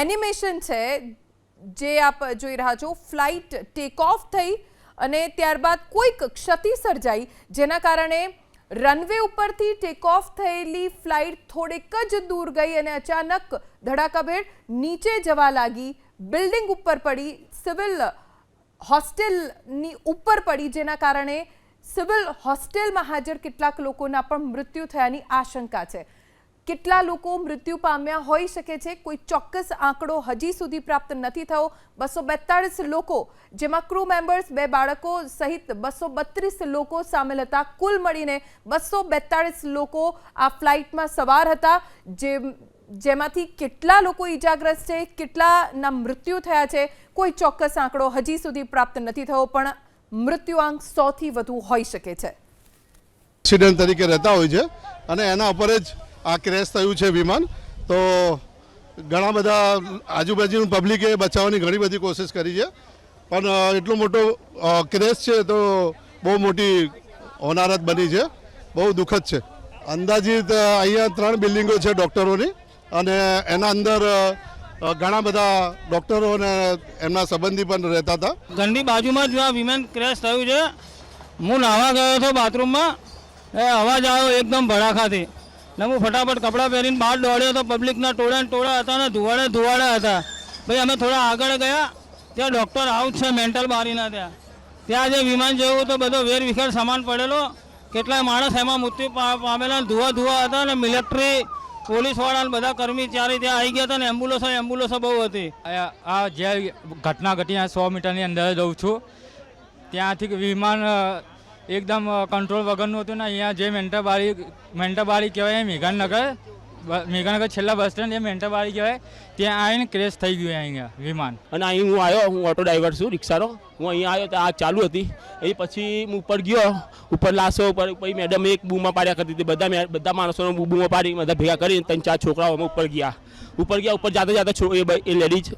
Animation છે, જે આપ જોઈ રહ્યા છો ફ્લાઇટ ટેક ઓફ થઈ અને ત્યારબાદ કોઈક ક્ષતિ સર્જાઈ, જેના કારણે રનવે ઉપરથી ટેક ઓફ થયેલી ફ્લાઇટ થોડેક જ દૂર ગઈ અને અચાનક ધડાકાભેર નીચે જવા લાગી. બિલ્ડિંગ ઉપર પડી સિવિલ હોસ્ટેલની ઉપર પડી, જેના કારણે સિવિલ હોસ્ટેલમાં હાજર કેટલાક લોકોના પણ મૃત્યુ થયાની આશંકા છે. કેટલા લોકો મૃત્યુ પામ્યા હોઈ શકે છે? કોઈ ચોક્કસ આંકડો હજી સુધી પ્રાપ્ત નથી થયો. બસો બેતાળીસ લોકો, જેમાં ક્રૂ મેમ્બર્સ બે બાળકો સહિત બસો બત્રીસ લોકો સામેલ હતા. કુલ મળીને બસો બેતાળીસ લોકો આ ફ્લાઇટમાં સવાર હતા, જે જેમાંથી કેટલા લોકો ઈજાગ્રસ્ત છે, કેટલાના મૃત્યુ થયા છે, કોઈ ચોક્કસ આંકડો હજી સુધી પ્રાપ્ત નથી થયો, પણ મૃત્યુઆંક સોથી વધુ હોઈ શકે છે. એક્સિડન્ટ તરીકે રહેતા હોય છે અને એના ઉપર જ આ ક્રેશ થયું છે વિમાન. તો ઘણા બધા આજુબાજુનું પબ્લિકે બચાવવાની ઘણી બધી કોશિશ કરી છે. પણ એટલો મોટો ક્રેશ છે તો બહુ મોટી હોનારત બની છે. બહુ દુઃખદ છે. અંદાજિત અહીંયા ત્રણ બિલ્ડિંગો છે ડૉક્ટરોની અને એના અંદર ઘણા બધા ડૉક્ટરો અને એમના સંબંધી પણ રહેતા હતા. ઘરની બાજુમાં જ આ વિમાન ક્રેશ થયું છે. હું નાહવા ગયો હતો બાથરૂમમાં. અવાજ આવ્યો એકદમ ભડાકાથી ને હું ફટાફટ કપડાં પહેરીને બહાર દોડ્યો તો પબ્લિકના ટોળા ટોળા હતા ને ધુવાડે ધુવાડા હતા. ભાઈ, અમે થોડા આગળ ગયા, ત્યાં ડૉક્ટર આઉટ છે મેન્ટલ બારીના ત્યાં. ત્યાં જે વિમાન જેવું તો બધો વેર વિખેર સામાન પડેલો. કેટલાય માણસ એમાં મૃત્યુ પામેલા ધુવા ધુવા હતા ને મિલિટરી પોલીસવાળા બધા કર્મચારી ત્યાં આવી ગયા હતા ને એમ્બ્યુલન્સો એમ્બ્યુલન્સો બહુ હતી. આ જે ઘટના ઘટી સો મીટરની અંદર જ રહું છું. ત્યાંથી વિમાન એકદમ કંટ્રોલ વગરનું હતું ને, અહીંયા જે મેન્ટાબારી મેન્ટાબારી કહેવાય, મેઘાનગર મેઘાનગર છેલ્લા બસ સ્ટેન્ડ એ મેન્ટાબારી કહેવાય, ત્યાં આવીને ક્રેશ થઈ ગયું અહીંયા વિમાન. અને અહીં હું આવ્યો, હું ઓટો ડ્રાઈવર છું, રિક્ષાનો. હું અહીંયા આવ્યો, તો આગ ચાલુ હતી. એ પછી હું ઉપર ગયો, ઉપર લાસો ઉપર, પછી મેડમ એક બૂમા પાડ્યા કરતી હતી. બધા બધા માણસોને બૂમો પાડી, બધા ભેગા કરીને ત્રણ ચાર છોકરાઓ ઉપર ગયા. ઉપર ગયા, ઉપર જાતે જાતે એ લેડીઝ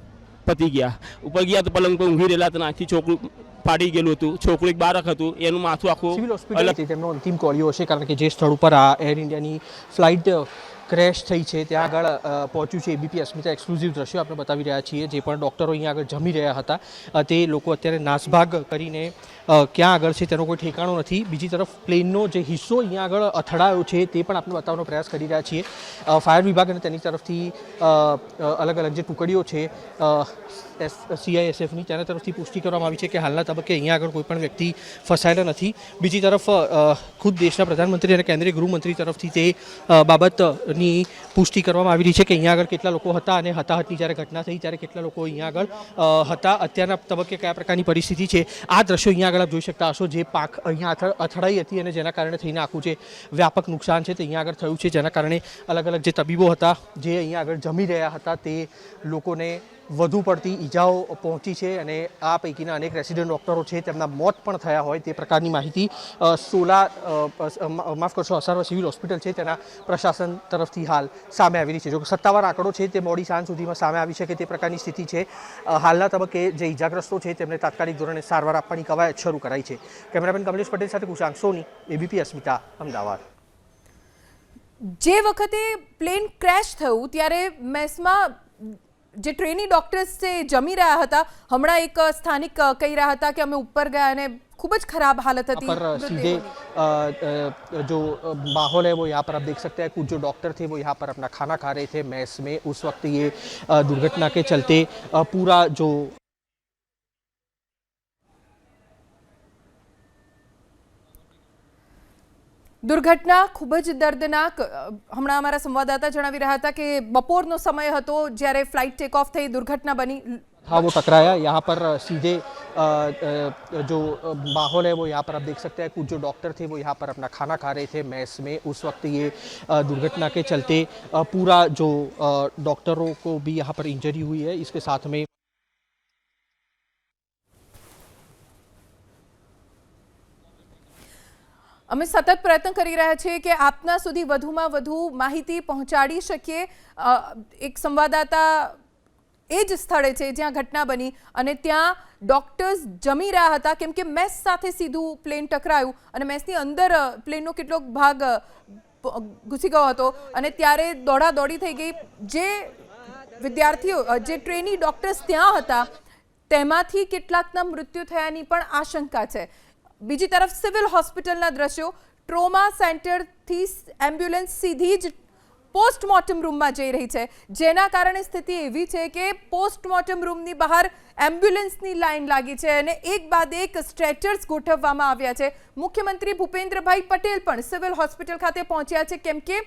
પતી ગયા. ઉપર ગયા તો પલંગ પર ઊંઘી રહેલા હતા આખી છોકરું પાડી ગયેલું હતું. છોકરું એક બાળક હતું. એનું માથું આખું સિવિલ હોસ્પિટલ તેમનો અંતિમ કોળિયો હશે કારણ કે જે સ્થળ ઉપર આ એર ઇન્ડિયાની ફ્લાઇટ ક્રેશ થઈ છે ત્યાં આગળ પહોંચ્યું છે એબીપી અસ્મિતા એક્સક્લુઝિવ દ્રશ્યો આપણે બતાવી રહ્યા છીએ જે પણ ડૉક્ટરો અહીંયા આગળ જમી રહ્યા હતા. તે લોકો અત્યારે નાસભાગ કરીને ક્યાં આગળ છે તેનો કોઈ ઠેકાણો નથી. બીજી તરફ પ્લેનનો જે હિસ્સો અહીંયા આગળ અથડાયો છે તે પણ આપણે બતાવવાનો પ્રયાસ કરી રહ્યા છીએ. ફાયર વિભાગ અને તેની તરફથી અલગ અલગ જે ટુકડીઓ છે સીઆઈએસએફની તેના તરફથી પુષ્ટિ કરવામાં આવી છે કે હાલના તબક્કે અહીંયા આગળ કોઈ પણ વ્યક્તિ ફસાયેલા નથી. બીજી તરફ ખુદ દેશના પ્રધાનમંત્રી અને કેન્દ્રીય ગૃહમંત્રી તરફથી તે અ, બાબતની પુષ્ટિ કરવામાં આવી રહી છે કે અહીંયા આગળ કેટલા લોકો હતા અને હતાહતની જ્યારે ઘટના થઈ ત્યારે કેટલા લોકો અહીંયા આગળ હતા. અત્યારના તબક્કે કયા પ્રકારની પરિસ્થિતિ છે? આ દ્રશ્યો અહીંયા આગળ આપ જોઈ શકતા હશો, જે પાક અહીંયા અથડ- અથડાઈ હતી અને જેના કારણે થઈને આખું જે વ્યાપક નુકસાન છે તે અહીંયા આગળ થયું છે. જેના કારણે અલગ અલગ જે તબીબો હતા, જે અહીંયા આગળ જમી રહ્યા હતા, તે લોકોને વધુ પડતી ઈજાઓ પહોંચી છે અને આ પૈકીના અનેક રેસિડેન્ટ ડૉક્ટરો છે, તેમના મોત પણ થયા હોય તે પ્રકારની માહિતી સોલા માફ કરશો, અસારવા સિવિલ હોસ્પિટલ છે, તેના પ્રશાસન તરફથી હાલ સામે આવી રહી છે. જો કે સત્તાવાર આંકડો છે તે મોડી સાંજ સુધીમાં સામે આવી શકે તે પ્રકારની સ્થિતિ છે. હાલના તબક્કે જે ઈજાગ્રસ્તો છે તેમને તાત્કાલિક ધોરણે સારવાર આપવાની કવાયત શરૂ કરાઈ છે. કેમેરામેન કમલેશ પટેલ સાથે કુશાંક સોની, એબીપી અસ્મિતા, અમદાવાદ. જે વખતે પ્લેન ક્રેશ થયું, ત્યારે મેસમાં જે ટ્રેની ડોક્ટર્સ છે એ જમી રહ્યા હતા હમણાં એક સ્થાનિક અ, કહી રહ્યા હતા કે અમે ઉપર ગયા અને ખૂબ જ ખરાબ હાલત હતી पर सीधे अ, अ, जो अ, माहौल है वो यहाँ पर आप देख सकते हैं कुछ जो डॉक्टर थे वो यहाँ पर अपना खाना खा रहे थे मैस में उस वक्त ये अ, दुर्घटना के चलते अ, पूरा जो દુર્ઘટના ખૂબ જ દર્દનાક અ, હમણાં અમારા સંવાદદાતા જણાવી રહ્યા હતા કે બપોરનો સમય હતો જ્યારે ફ્લાઇટ ટેક ઓફ થઈ દુર્ઘટના બની था वो टकराया यहाँ पर अ, सीधे अ, अ, जो अ, माहौल है वो यहाँ पर आप देख सकते हैं कुछ जो डॉक्टर थे वो यहाँ पर अपना खाना खा रहे थे मैस में उस वक्त ये अ, दुर्घटना के चलते अ, पूरा जो अ, डॉक्टरों को भी यहाँ पर इंजरी हुई है इसके साथ में અમે સતત પ્રયત્ન કરી રહ્યા છીએ કે આપના સુધી વધુમાં વધુ માહિતી પહોંચાડી શકીએ. એક સંવાદદાતા એ જ સ્થળે છે જ્યાં ઘટના બની અને ત્યાં ડોક્ટર્સ જમી રહ્યા હતા કેમ કે મેસ સાથે સીધું પ્લેન ટકરાયું અને મેસની અંદર પ્લેનનો કેટલોક ભાગ ઘૂસી ગયો હતો અને ત્યારે દોડા દોડી થઈ ગઈ. જે વિદ્યાર્થીઓ જે ટ્રેની ડોક્ટર્સ ત્યાં હતા, તેમાંથી કેટલાકના મૃત્યુ થયાની પણ આશંકા છે. બીજી તરફ સિવિલ હોસ્પિટલના દ્રશ્યો, ટ્રોમા સેન્ટરથી એમ્બ્યુલન્સ સીધી જ પોસ્ટમોર્ટમ રૂમમાં જઈ રહી છે. જેના કારણે સ્થિતિ એવી છે કે પોસ્ટમોર્ટમ રૂમની બહાર એમ્બ્યુલન્સની લાઈન લાગી છે અને એક બાદ એક સ્ટ્રેચર્સ ગોઠવવામાં આવ્યા છે. મુખ્યમંત્રી ભૂપેન્દ્રભાઈ પટેલ પણ સિવિલ હોસ્પિટલ ખાતે પહોંચ્યા છે. કેમ કે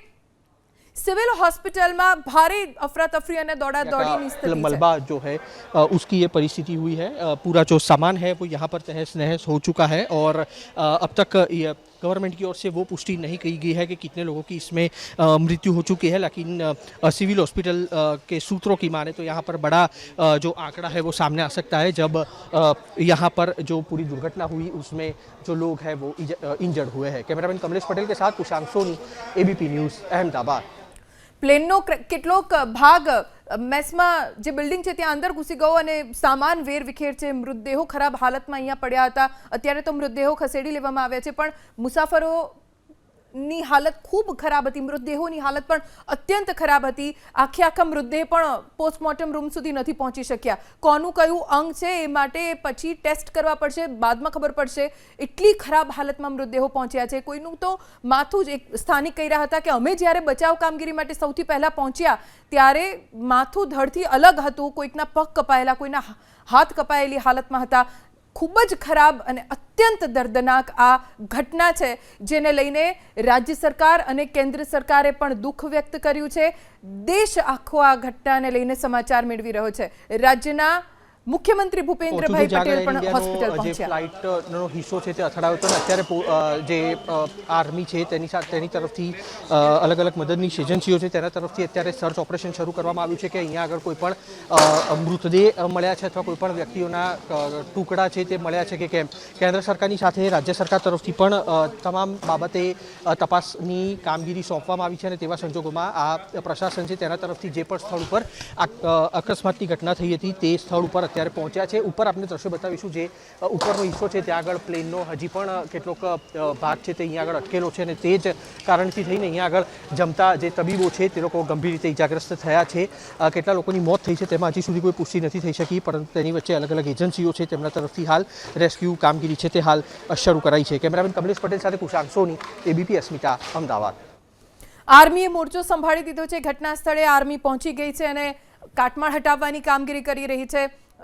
સિવિલ હોસ્પિટલમાં ભારે અફરાતફરી અને દોડાદોડીની સ્થિતિ છે मलबा जो है अ, उसकी ये परिस्थिति हुई है अ, पूरा जो सामान है वो यहाँ पर तहस नहस हो चुका है और अ, अब तक ये गवर्नमेंट की ओर से वो पुष्टि नहीं की गई है कि कितने लोगों की इसमें अ, मृत्यु हो चुकी है लेकिन अ, सिविल हॉस्पिटल अ, के सूत्रों की माने तो यहाँ पर बड़ा अ, जो आंकड़ा है वो सामने आ सकता है जब अ, यहाँ पर जो पूरी दुर्घटना हुई उसमें जो लोग हैं वो इंजर्ड हुए हैं कैमरामैन कमलेश पटेल के साथ कुशांक सोनी एबीपी न्यूज़ अहमदाबाद પ્લેનનો કેટલોક ભાગ મેસમાં જે બિલ્ડિંગ છે ત્યાં અંદર ઘૂસી ગયો અને સામાન વેર વિખેર છે. મૃતદેહો ખરાબ હાલતમાં અહીંયા પડ્યા હતા. અત્યારે તો મૃતદેહો ખસેડી લેવામાં આવ્યા છે. પણ મુસાફરોની હાલત ખૂબ ખરાબ હતી. મૃતદેહોની હાલત પણ અત્યંત ખરાબ હતી. આખે આખા મૃતદેહ પણ પોસ્ટમોર્ટમ રૂમ સુધી નથી પહોંચી શક્યા. કોનું કયું અંગ છે એ માટે પછી ટેસ્ટ કરવા પડશે. બાદમાં ખબર પડશે એટલી ખરાબ હાલતમાં મૃતદેહો પહોંચ્યા છે. કોઈનું તો માથું જ એક સ્થાનિક કહી રહ્યા હતા કે અમે જ્યારે બચાવ કામગીરી માટે સૌથી પહેલાં પહોંચ્યા, ત્યારે માથું ધડથી અલગ હતું. કોઈકના પગ કપાયેલા, કોઈના હાથ કપાયેલી હાલતમાં હતા. ખૂબ જ ખરાબ અને અત્યંત દર્દનાક આ ઘટના છે, જેને લઈને રાજ્ય સરકાર અને કેન્દ્ર સરકારે પણ દુઃખ વ્યક્ત કર્યું છે. દેશ આખો આ ઘટનાને લઈને સમાચાર મેળવી રહ્યો છે. રાજ્યના મુખ્યમંત્રી ભૂપેન્દ્રભાઈ પટેલ પણ હોસ્પિટલ જે પહોંચ્યા. ફ્લાઇટનો હિસ્સો છે તે અથડાયો હતો અત્યારે જે આર્મી છે તેની સાથે તેની તરફથી અલગ અલગ મદદની એજન્સીઓ છે તેના તરફથી અત્યારે સર્ચ ઓપરેશન શરૂ કરવામાં આવ્યું છે કે અહીંયા આગળ કોઈ પણ મૃતદેહ મળ્યા છે અથવા કોઈ પણ વ્યક્તિઓના ટુકડા છે તે મળ્યા છે કે કેમ? કેન્દ્ર સરકારની સાથે રાજ્ય સરકાર તરફથી પણ તમામ બાબતે તપાસની કામગીરી સોંપવામાં આવી છે અને તેવા સંજોગોમાં આ પ્રશાસન છે તેના તરફથી જે પણ સ્થળ ઉપર આ અકસ્માતની ઘટના થઈ હતી તે સ્થળ ઉપર અત્યારે પહોંચ્યા છે. ઉપર આપણે દ્રશ્ય બતાવીશું જે ઉપરનો હિસ્સો છે. ત્યાં આગળ પ્લેનનો હજી પણ કેટલોક ભાગ છે તે અહીંયા આગળ અટકેલો છે અને તે જ કારણથી થઈને અહીંયા આગળ જમતા જે તબીબો છે તે લોકો ગંભીર રીતે ઇજાગ્રસ્ત થયા છે. કેટલા લોકોની મોત થઈ છે તેમાં હજી સુધી કોઈ પુષ્ટિ નથી થઈ શકી, પરંતુ તેની વચ્ચે અલગ અલગ એજન્સીઓ છે તેમના તરફથી હાલ રેસ્ક્યુ કામગીરી છે તે હાલ શરૂ કરાઈ છે. કેમેરામેન કમલેશ પટેલ સાથે કુશાંક સોની, એબીપી અસ્મિતા, અમદાવાદ. આર્મીએ મોરચો સંભાળી દીધો છે. ઘટના સ્થળે આર્મી પહોંચી ગઈ છે અને કાટમાળ હટાવવાની કામગીરી કરી રહી છે.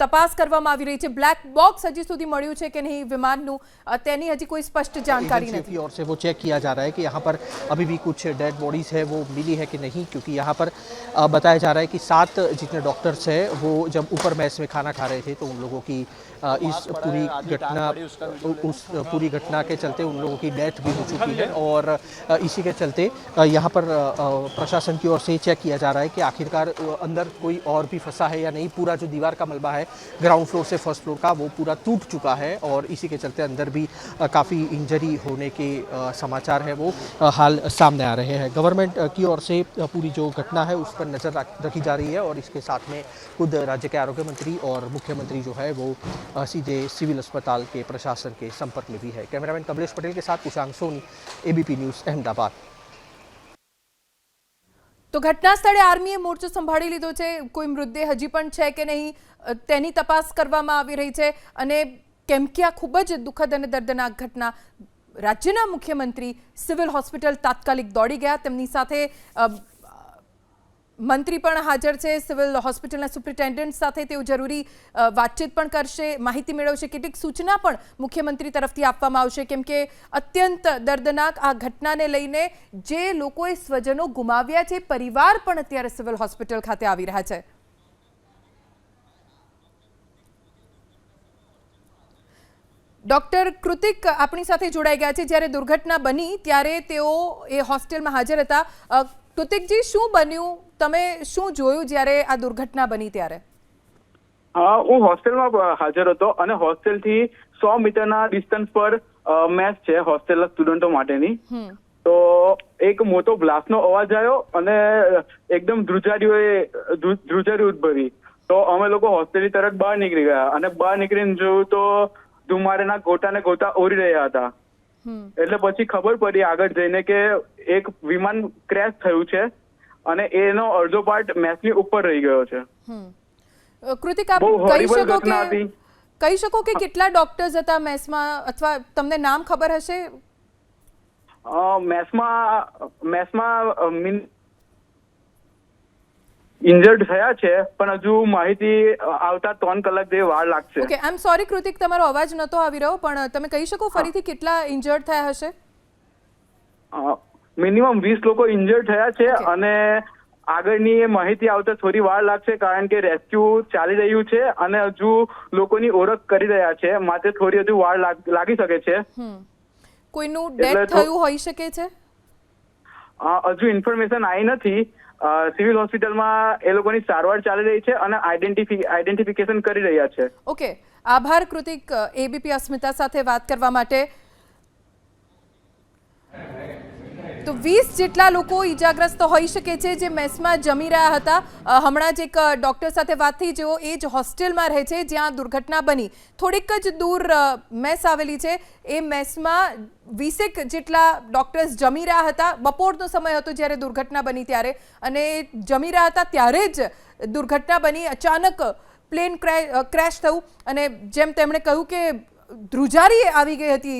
તપાસ કરવામાં આવી રહી છે બ્લેક બોક્સ હજી સુધી મળ્યું છે કે નહીં વિમાનનું અ, તેની હજી કોઈ સ્પષ્ટ જાણકારી एजेंसियों નથી की ओर से वो चेक किया जा रहा है कि यहाँ पर अभी भी कुछ डेड बॉडीज है वो मिली है कि नहीं क्योंकि यहाँ पर अ, बताया जा रहा है कि सात जितने डॉक्टर्स हैं वो जब ऊपर मैस में खाना खा रहे थे तो उन लोगों की अ, इस पूरी घटना उ- उस पूरी घटना के चलते उन लोगों की डेथ भी हो चुकी है और अ, इसी के चलते अ, यहाँ पर अ, अ, प्रशासन की ओर से चेक किया जा रहा है कि आखिरकार अ, अंदर कोई और भी फंसा है या नहीं पूरा जो दीवार का मलबा है ग्राउंड फ्लोर से फ़र्स्ट फ्लोर का वो पूरा टूट चुका है और इसी के चलते अंदर भी काफ़ी इंजरी होने के समाचार है वो हाल सामने आ रहे हैं। गवर्नमेंट की ओर से पूरी जो घटना है उस पर नज़र रखी जा रही है और इसके साथ में खुद राज्य के आरोग्य मंत्री और मुख्यमंत्री जो है वो सीधे सिविल अस्पताल के प्रशासन के संपर्क में भी है। कैमरामैन कमलेश पटेल के साथ कुशांक सोनी एबीपी न्यूज़ अहमदाबाद। તો ઘટના સ્થળે આર્મીએ મોરચો સંભાળી લીધો છે. કોઈ મૃતદેહ હજી પણ છે કે નહીં તેની તપાસ કરવામાં આવી રહી છે. અને કેમ કે આ ખૂબ જ દુઃખદ અને દર્દનાક ઘટના. રાજ્યના મુખ્યમંત્રી સિવિલ હોસ્પિટલ તાત્કાલિક દોડી ગયા. તેમની સાથે મંત્રી પણ હાજર છે, સિવિલ હોસ્પિટલના સુપ્રિન્ટેન્ડન્ટ સાથે તેઓ જરૂરી વાતચીત પણ કરશે. માહિતી મેળવશે. કેટલીક સૂચના પણ મુખ્યમંત્રી તરફથી આપવામાં આવશે, કેમ કે અત્યંત દર્દનાક આ ઘટનાને લઈને જે લોકોએ સ્વજનો ગુમાવ્યા છે, પરિવાર પણ અત્યારે સિવિલ હોસ્પિટલ ખાતે આવી રહ્યા છે. ડોક્ટર કૃતિક આપણી સાથે જોડાઈ ગયા છે. જ્યારે દુર્ઘટના બની, ત્યારે તેઓ એ હોસ્ટેલમાં હાજર હતા. કૃતિકજી, શું બન્યું? તમે શું જોયું જ્યારે આ દુર્ઘટના બની ત્યારે? હા હું હોસ્ટેલમાં હાજર હતો અને હોસ્ટેલથી સો મીટરના ડિસ્ટન્સ પર મેચ છે હોસ્ટેલના સ્ટુડન્ટો માટેની. તો એક મોટો બ્લાસ્ટનો અવાજ આવ્યો અને એકદમ ધ્રુજારીઓએ ધ્રુ- ધ્રુજારી ઉદભવી તો અમે લોકો હોસ્ટેલની તરફ બહાર નીકળી ગયા અને બહાર નીકળીને જોયું તો ધુમારેના ગોટાને ગોટા ઓરી રહ્યા હતા. એટલે પછી ખબર પડી આગળ જઈને કે એક વિમાન ક્રેશ થયું છે. અને એનો અડધો પાર્ટ મેસની ઉપર રહી ગયો છે. કૃતિક આપ કહી શકો કે કહી શકો કે કેટલા ડોક્ટર્સ હતા મેસમાં અથવા તમને નામ ખબર હશે? મેસમાં મેસમાં મીન ઇન્જર્ડ થયા છે પણ હજુ માહિતી આવતા ત્રણ કલાક જે વાર લાગશે. Okay I am sorry Kritik તમારો અવાજ નતો આવી રહ્યો પણ તમે કહી શકો ફરીથી કેટલા ઇન્જર્ડ થયા હશે? મિનિમમ વીસ લોકો ઇન્જર્ડ થયા છે અને આગળની એ માહિતી આવતા થોડી વાર લાગશે કારણ કે રેસ્ક્યુ ચાલી રહ્યું છે અને હજુ લોકોની ઓળખ કરી રહ્યા છે. માટે થોડી હજુ વાર લાગ- શકે છે. કોઈનું ડેથ થયું હોઈ શકે છે? હજુ ઇન્ફોર્મેશન આવી નથી. સિવિલ હોસ્પિટલમાં એ લોકોની સારવાર ચાલી રહી છે અને આઈડેન્ટિફિ આઈડેન્ટિફિકેશન કરી રહ્યા છે. ઓકે આભાર કૃતિક એબીપી અસ્મિતા સાથે વાત કરવા માટે. તો વીસ જેટલા લોકો ઈજાગ્રસ્ત હોઈ શકે છે જે મેસમાં જમી રહ્યા હતા. હમણાં જ એક ડૉક્ટર સાથે વાત થઈ. જેઓ એ જ હોસ્ટેલમાં રહે છે, જ્યાં દુર્ઘટના બની. થોડીક જ દૂર મેસ આવેલી છે. એ મેસમાં વીસેક જેટલા ડૉક્ટર્સ જમી રહ્યા હતા. બપોરનો સમય હતો જ્યારે દુર્ઘટના બની ત્યારે. અને જમી રહ્યા હતા ત્યારે જ દુર્ઘટના બની. અચાનક પ્લેન ક્રેશ થયું. અને જેમ તેમણે કહ્યું કે ધ્રુજારી આવી ગઈ હતી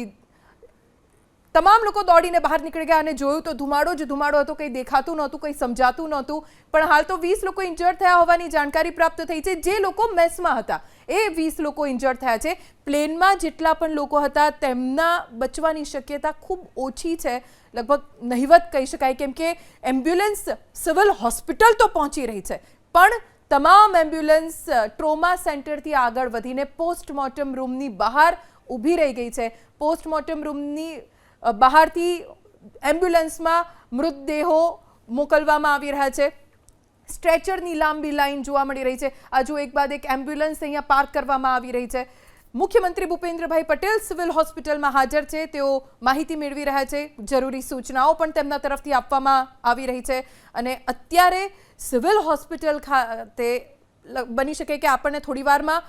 તમામ લોકો દોડીને બહાર નીકળી ગયા અને જોયું તો ધુમાડો જ ધુમાડો હતો, કંઈ દેખાતું નહોતું, કંઈ સમજાતું નહોતું. પણ હાલ તો વીસ લોકો ઇન્જર્ડ થયા હોવાની જાણકારી પ્રાપ્ત થઈ છે. જે લોકો મેસમાં હતા, એ વીસ લોકો ઇન્જર્ડ થયા છે. પ્લેનમાં જેટલા પણ લોકો હતા, તેમના બચવાની શક્યતા ખૂબ ઓછી છે. લગભગ નહિવત કહી શકાય, કેમ કે એમ્બ્યુલન્સ સિવિલ હોસ્પિટલ તો પહોંચી રહી છે. પણ તમામ એમ્બ્યુલન્સ ટ્રોમા સેન્ટરથી આગળ વધીને પોસ્ટમોર્ટમ રૂમની બહાર ઊભી રહી ગઈ છે. પોસ્ટમોર્ટમ રૂમની બહારથી એમ્બ્યુલન્સમાં મૃતદેહો મોકલવામાં આવી રહ્યા છે. સ્ટ્રેચરની લાંબી લાઈન જોવા મળી રહી છે. આજુ એક બાદ એક એમ્બ્યુલન્સ અહીંયા પાર્ક કરવામાં આવી રહી છે. મુખ્યમંત્રી ભૂપેન્દ્રભાઈ પટેલ સિવિલ હોસ્પિટલમાં હાજર છે. તેઓ માહિતી મેળવી રહ્યા છે. જરૂરી સૂચનાઓ પણ તેમના તરફથી આપવામાં આવી રહી છે. અને અત્યારે સિવિલ હોસ્પિટલ ખાતે બની શકે કે આપણને થોડી વારમાં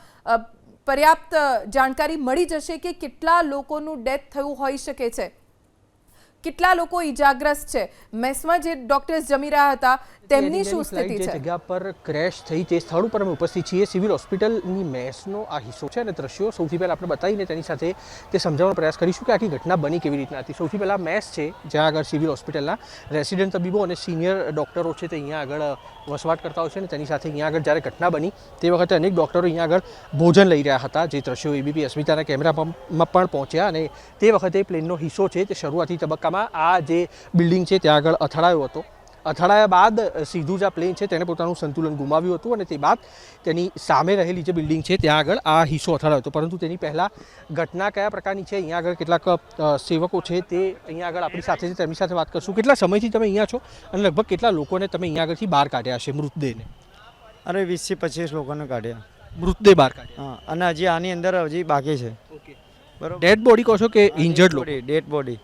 પર્યાપ્ત જાણકારી મળી જશે કે કેટલા લોકોનું ડેથ થયું હોઈ શકે છે. કેટલા લોકો ઈજાગ્રસ્ત છે? મેસમાં જે ડોક્ટર્સ જમી રહ્યા હતા તેમની શું સ્થિતિ છે? જગ્યા પર ક્રેશ થઈ તે સ્થળ ઉપર અમે ઉપસ્થિત છીએ. સિવિલ હોસ્પિટલની મેસનો આ હિસ્સો છે અને દ્રશ્યો સૌથી પહેલાં આપણે બતાવીને તેની સાથે તે સમજાવવાનો પ્રયાસ કરીશું કે આખી ઘટના બની કેવી રીતના હતી. સૌથી પહેલાં મેસ છે જ્યાં આગળ સિવિલ હોસ્પિટલના રેસિડેન્ટ તબીબો અને સિનિયર ડૉક્ટરો છે તે અહીંયા આગળ વસવાટ કરતા હોય છે અને તેની સાથે અહીંયા આગળ જ્યારે ઘટના બની તે વખતે અનેક ડૉક્ટરો અહીંયા આગળ ભોજન લઈ રહ્યા હતા. જે દ્રશ્યો એબીપી અસ્મિતાના કેમેરામાં પણ પહોંચ્યા અને તે વખતે પ્લેનનો હિસ્સો છે તે શરૂઆતી તબક્કામાં આ જે બિલ્ડિંગ છે ત્યાં આગળ અથડાયો હતો. અથડાયા બાદ સીધું જ આ પ્લેન છે તેણે પોતાનું સંતુલન ગુમાવ્યું હતું અને તે બાદ તેની સામે રહેલી જે બિલ્ડિંગ છે ત્યાં આગળ આ હિસ્સો અથડાયો હતો. પરંતુ તેની પહેલાં ઘટના કયા પ્રકારની છે અહીંયા આગળ કેટલાક સેવકો છે તે અહીંયા આગળ આપણી સાથે છે તેમની સાથે વાત કરશું. કેટલા સમયથી તમે અહીંયા છો અને લગભગ કેટલા લોકોને તમે અહીંયા આગળથી બહાર કાઢ્યા છે મૃતદેહને? અરે વીસથી પચીસ લોકોને કાઢ્યા. મૃતદેહ બહાર કાઢ્યા. હા અને હજી આની અંદર હજી બાકી છે. ઓકે ડેડ બોડી કહો છો કે ઇન્જર્ડ લોકો? ડેડ બોડી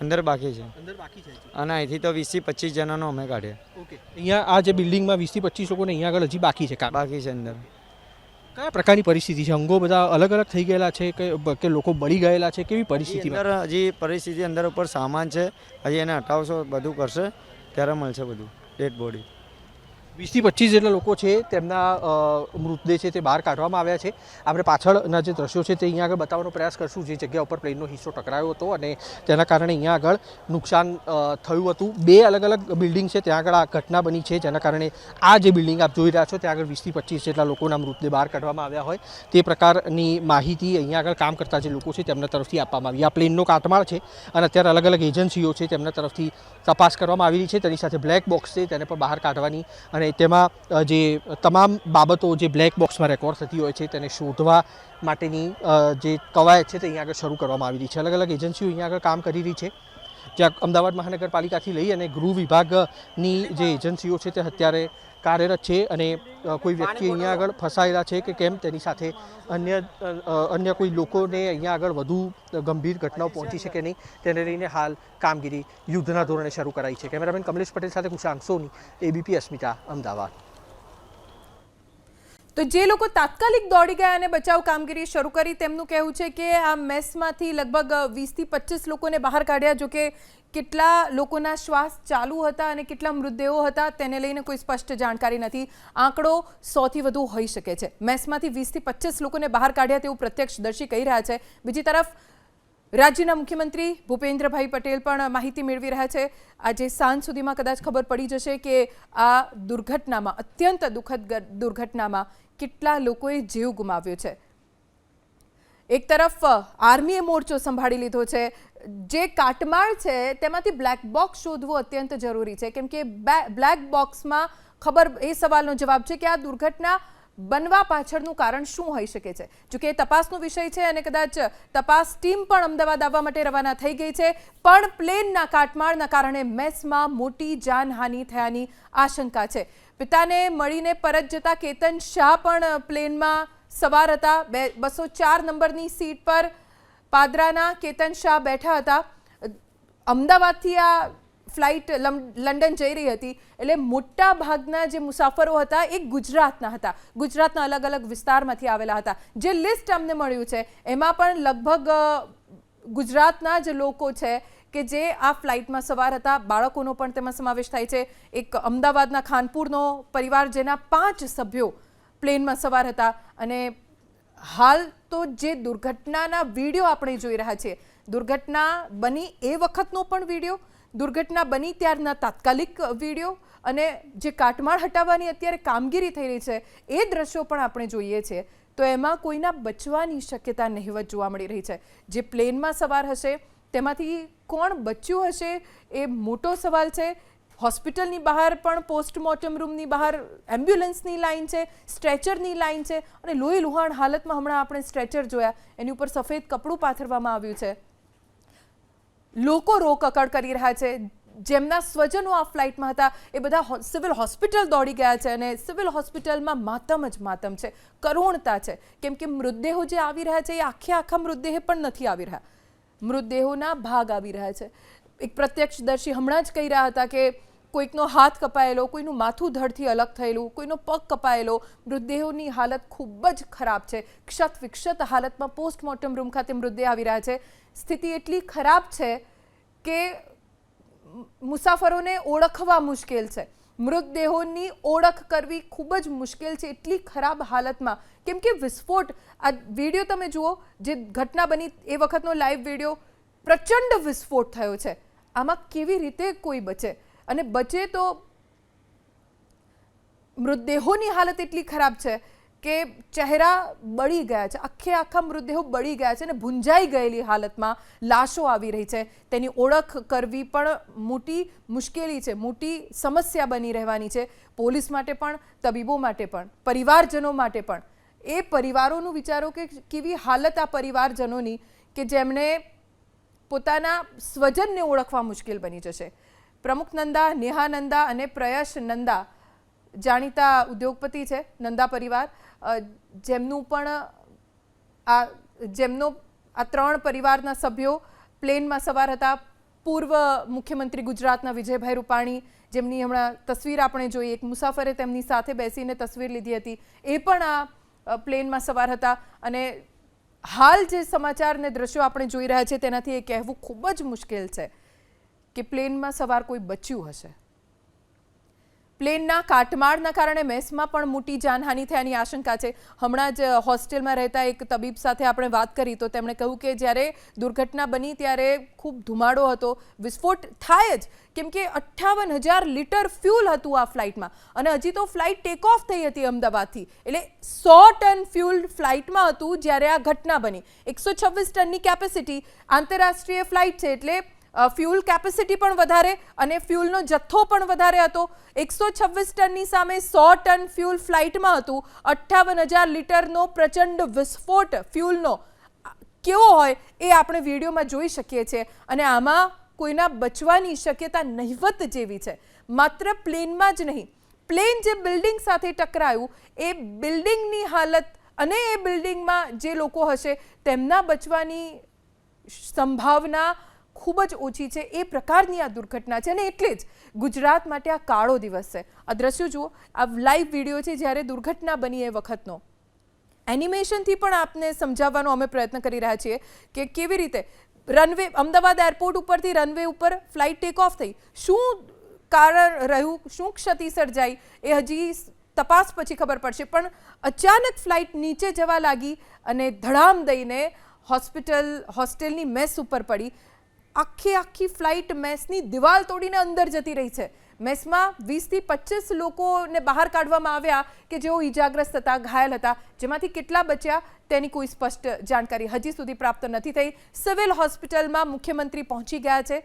અંદર બાકી છે. અંદર બાકી છે અને અહીંથી તો વીસથી પચીસ જણાનો અમે કાઢ્યા. ઓકે અહીંયા આ જે બિલ્ડિંગમાં વીસથી પચીસ લોકોને અહીંયા આગળ હજી બાકી છે બાકી છે અંદર. કયા પ્રકારની પરિસ્થિતિ છે? અંગો બધા અલગ અલગ થઈ ગયેલા છે કે કે લોકો બળી ગયેલા છે? કેવી પરિસ્થિતિ અંદર હજી પરિસ્થિતિ અંદર ઉપર સામાન છે. હજી એને હટાવશો બધું કરશે ત્યારે મળશે બધું. ડેડ બોડી વીસથી પચીસ જેટલા લોકો છે તેમના મૃતદેહ છે તે બહાર કાઢવામાં આવ્યા છે. આપણે પાછળના જે દ્રશ્યો છે તે અહીંયા આગળ બતાવવાનો પ્રયાસ કરશું. જે જગ્યા ઉપર પ્લેનનો હિસ્સો ટકરાયો હતો અને તેના કારણે અહીંયા આગળ નુકસાન થયું હતું. બે અલગ અલગ બિલ્ડિંગ છે, ત્યાં આગળ આ ઘટના બની છે, જેના કારણે આ જે બિલ્ડિંગ આપ જોઈ રહ્યા છો, ત્યાં આગળ વીસથી પચીસ જેટલા લોકોના મૃતદેહ બહાર કાઢવામાં આવ્યા હોય. તે પ્રકારની માહિતી અહીંયા આગળ કામ કરતા જે લોકો છે તેમના તરફથી આપવામાં આવી. આ પ્લેનનો કાટમાળ છે અને અત્યારે અલગ અલગ એજન્સીઓ છે તેમના તરફથી તપાસ કરવામાં આવી રહી છે. તેની સાથે બ્લેક બોક્સ છે, તેને પણ બહાર કાઢવાની અને તેમાં જે તમામ બાબતો જે બ્લેક બોક્સમાં રેકોર્ડ થતી હોય છે તેને શોધવા માટેની જે કવાયત છે તે અહીંયા આગળ શરૂ કરવામાં આવી રહી છે. અલગ અલગ એજન્સીઓ અહીંયા આગળ કામ કરી રહી છે. જ્યાં અમદાવાદ મહાનગરપાલિકાથી લઈ અને ગૃહ વિભાગની જે એજન્સીઓ છે તે અત્યારે કાર્યરત છે અને કોઈ વ્યક્તિ અહીંયા આગળ ફસાયેલા છે કે કેમ તેની સાથે અન્ય અન્ય કોઈ લોકોને અહીંયા આગળ વધુ ગંભીર ઘટનાઓ પહોંચી શકે નહીં. તેને લઈને હાલ કામગીરી યુદ્ધના ધોરણે શરૂ કરાઈ છે. કેમેરામેન કમલેશ પટેલ સાથે કુશાંક સોની એબીપી અસ્મિતા અમદાવાદ. તો જે લોકો તાત્કાલિક દોડી ગયા અને બચાવ કામગીરી શરૂ કરી, તેમનું કહેવું છે કે આ મેસમાંથી લગભગ વીસથી પચીસ લોકોને બહાર કાઢ્યા જો કે કેટલા લોકોના શ્વાસ ચાલુ હતા અને કેટલા મૃતદેહો હતા તેને લઈને કોઈ સ્પષ્ટ જાણકારી નથી. આંકડો સોથી વધુ હોઈ શકે છે. મેસમાંથી વીસથી પચીસ લોકોને બહાર કાઢ્યા તેવું પ્રત્યક્ષદર્શી કહી રહ્યા છે. બીજી તરફ, રાજ્યના મુખ્યમંત્રી ભૂપેન્દ્રભાઈ પટેલ પણ માહિતી મેળવી રહ્યા છે. આજે સાંજ સુધીમાં કદાચ ખબર પડી જશે કે આ દુર્ઘટનામાં, અત્યંત દુઃખદ દુર્ઘટનામાં કેટલા લોકોએ જીવ ગુમાવ્યો છે? એક તરફ આર્મીએ મોરચો સંભાળી લીધો છે. જે કાટમાળ છે, તેમાંથી બ્લેક બોક્સ શોધવું અત્યંત જરૂરી છે. કેમ કે બ્લેક બોક્સમાં ખબર, એ સવાલનો જવાબ છે કે આ દુર્ઘટના બનવા પાછળનું કારણ શું હોઈ શકે છે? જોકે એ તપાસનો વિષય છે અને કદાચ તપાસ ટીમ પણ અમદાવાદ આવવા માટે રવાના થઈ ગઈ છે. પણ પ્લેનના કાટમાળના કારણે મેસમાં મોટી જાનહાનિ થયાની આશંકા છે. પિતાને મળીને પરત જતા કેતન શાહ પણ પ્લેનમાં સવાર હતા. બે, બસો ચાર નંબરની સીટ પર પાદરાના કેતન શાહ બેઠા હતા. અમદાવાદથી આ ફ્લાઇટ લંડન જઈ રહી હતી. એટલે મોટા ભાગના જે મુસાફરો હતા એ ગુજરાતના હતા. ગુજરાતના અલગ અલગ વિસ્તારમાંથી આવેલા હતા. જે લિસ્ટ અમને મળ્યું છે, એમાં પણ લગભગ ગુજરાતના જ લોકો છે. કે જે આ ફ્લાઇટમાં સવાર હતા, બાળકોનો પણ તેમાં સમાવેશ થાય છે. એક અમદાવાદના ખાનપુરનો પરિવાર જેના પાંચ સભ્યો પ્લેનમાં સવાર હતા. અને હાલ તો જે દુર્ઘટનાના વીડિયો આપણે જોઈ રહ્યા છીએ, દુર્ઘટના બની એ વખતનો પણ વીડિયો, દુર્ઘટના બની ત્યારના તાત્કાલિક વીડિયો અને જે કાટમાળ હટાવવાની અત્યારે કામગીરી થઈ રહી છે, એ દ્રશ્યો પણ આપણે જોઈએ છીએ તો એમાં કોઈના બચવાની શક્યતા નહિવત જોવા મળી રહી છે. જે પ્લેનમાં સવાર હશે, તેમાંથી કોણ બચ્યું હશે એ મોટો સવાલ છે. હોસ્પિટલની બહાર પણ પોસ્ટમોર્ટમ રૂમની બહાર, એમ્બ્યુલન્સની લાઈન છે, સ્ટ્રેચરની લાઈન છે અને લોહી લુહાણ હાલતમાં હમણાં આપણે સ્ટ્રેચર જોયા. એની ઉપર સફેદ કપડું પાથરવામાં આવ્યું છે. લોકો રોકકળ કરી રહ્યા છે. જેમના સ્વજનો આ ફ્લાઇટમાં હતા, એ બધા સિવિલ હોસ્પિટલ દોડી ગયા છે અને સિવિલ હોસ્પિટલમાં માતમ જ માતમ છે. કરુણતા છે. કેમ કે મૃતદેહો જે આવી રહ્યા છે, એ આખે આખા મૃતદેહ પણ નથી આવી રહ્યા. મૃતદેહોના ભાગ આવી રહ્યા છે. એક પ્રત્યક્ષદર્શી હમણાં જ કહી રહ્યા હતા કે કોઈકનો હાથ કપાયેલો, કોઈનું માથું ધડથી અલગ થયેલું, કોઈનો પગ કપાયેલો, મૃતદેહોની હાલત ખૂબ જ ખરાબ છે. ક્ષત વિક્ષત હાલતમાં પોસ્ટમોર્ટમ રૂમ ખાતે મૃતદેહ આવી રહ્યા છે. સ્થિતિ એટલી ખરાબ છે કે મુસાફરોને ઓળખવા મુશ્કેલ છે. મૃતદેહોની ઓળખ કરવી ખૂબ જ મુશ્કેલ છે એટલી ખરાબ હાલતમાં. કેમ કે વિસ્ફોટ, આ વીડિયો તમે જુઓ, જે ઘટના બની એ વખતનો લાઈવ વીડિયો, પ્રચંડ વિસ્ફોટ થયો છે. આમાં કેવી રીતે કોઈ બચે? અને બચે તો મૃતદેહોની હાલત એટલી ખરાબ છે કે ચહેરા બળી ગયા છે, આખે આખા મૃતદેહો બળી ગયા છે અને ભૂંજાઈ ગયેલી હાલતમાં લાશો આવી રહી છે. તેની ઓળખ કરવી પણ મોટી મુશ્કેલી છે, મોટી સમસ્યા બની રહેવાની છે. પોલીસ માટે પણ, તબીબો માટે પણ, પરિવારજનો માટે પણ. એ પરિવારોનું વિચારો કે કેવી હાલત આ પરિવારજનોની કે જેમણે પોતાના સ્વજનને ઓળખવા મુશ્કેલ બની જશે. પ્રમુખ નંદા, નેહા નંદા અને પ્રયશ નંદા જાણીતા ઉદ્યોગપતિ છે, નંદા પરિવાર. જેમનું પણ આ, જેમનો આ ત્રણ પરિવારના સભ્યો પ્લેનમાં સવાર હતા. પૂર્વ મુખ્યમંત્રી ગુજરાતના વિજયભાઈ રૂપાણી, જેમની હમણાં તસવીર આપણે જોઈ, એક મુસાફરે તેમની સાથે બેસીને તસવીર લીધી હતી. એ પણ આ પ્લેનમાં સવાર હતા. અને હાલ જે સમાચાર ને દ્રશ્યો આપણે જોઈ રહ્યા છીએ તેનાથી એ કહેવું ખૂબ જ મુશ્કેલ છે કે પ્લેનમાં સવાર કોઈ બચ્યું હશે. પ્લેનના કાટમાળના કારણે મેસમાં પણ મોટી જાનહાનિ થયાની આશંકા છે. હમણાં જ હોસ્ટેલમાં રહેતા એક તબીબ સાથે આપણે વાત કરી તો તેમણે કહ્યું કે જ્યારે દુર્ઘટના બની ત્યારે ખૂબ ધુમાડો હતો. વિસ્ફોટ થાય જ કેમ કે અઠ્ઠાવન હજાર લીટર ફ્યુલ હતું આ ફ્લાઇટમાં અને હજી તો ફ્લાઇટ ટેક ઓફ થઈ હતી અમદાવાદથી. એટલે સો ટન ફ્યુલ ફ્લાઇટમાં હતું જ્યારે આ ઘટના બની. એકસો છવ્વીસ ટનની કેપેસિટી આંતરરાષ્ટ્રીય ફ્લાઇટ છે એટલે ફ્યુલ કેપેસિટી પણ વધારે અને ફ્યુલનો જથ્થો પણ વધારે હતો. એકસો છવ્વીસ ટનની સામે સો ટન ફ્યુલ ફ્લાઇટમાં હતું. અઠ્ઠાવન હજાર લીટરનો પ્રચંડ વિસ્ફોટ ફ્યુલનો કેવો હોય એ આપણે વિડીયોમાં જોઈ શકીએ છીએ. અને આમાં કોઈના બચવાની શક્યતા નહિવત જેવી છે. માત્ર પ્લેનમાં જ નહીં. પ્લેન જે બિલ્ડિંગ સાથે ટકરાયું, એ બિલ્ડિંગની હાલત અને એ બિલ્ડિંગમાં જે લોકો હશે, તેમના બચવાની સંભાવના ખૂબ જ ઓછી છે. એ પ્રકારની આ દુર્ઘટના છે અને એટલે જ ગુજરાત માટે આ કાળો દિવસ છે. આ દ્રશ્યો જુઓ, આ લાઈવ વીડિયો છે જ્યારે દુર્ઘટના બની એ વખતનો. એનિમેશનથી પણ આપને સમજાવવાનો અમે પ્રયત્ન કરી રહ્યા છીએ કે કેવી રીતે રનવે અમદાવાદ એરપોર્ટ ઉપરથી રનવે ઉપર ફ્લાઇટ ટેક ઓફ થઈ. શું કારણ રહ્યું? શું ક્ષતિ સર્જાઈ? એ હજી તપાસ પછી ખબર પડશે. પણ અચાનક ફ્લાઇટ નીચે જવા લાગી અને ધડામ દઈને હોસ્પિટલ હોસ્ટેલની મેસ ઉપર પડી. આખી આખી ફ્લાઇટ મેસની દિવાલ તોડીને અંદર જતી રહી છે. મેસમાં વીસથી પચીસ લોકોને બહાર કાઢવામાં આવ્યા કે જેઓ ઈજાગ્રસ્ત હતા, ઘાયલ હતા. જેમાંથી કેટલા બચ્યા તેની કોઈ સ્પષ્ટ જાણકારી હજી સુધી પ્રાપ્ત નથી થઈ. સિવિલ હોસ્પિટલમાં મુખ્યમંત્રી પહોંચી ગયા છે.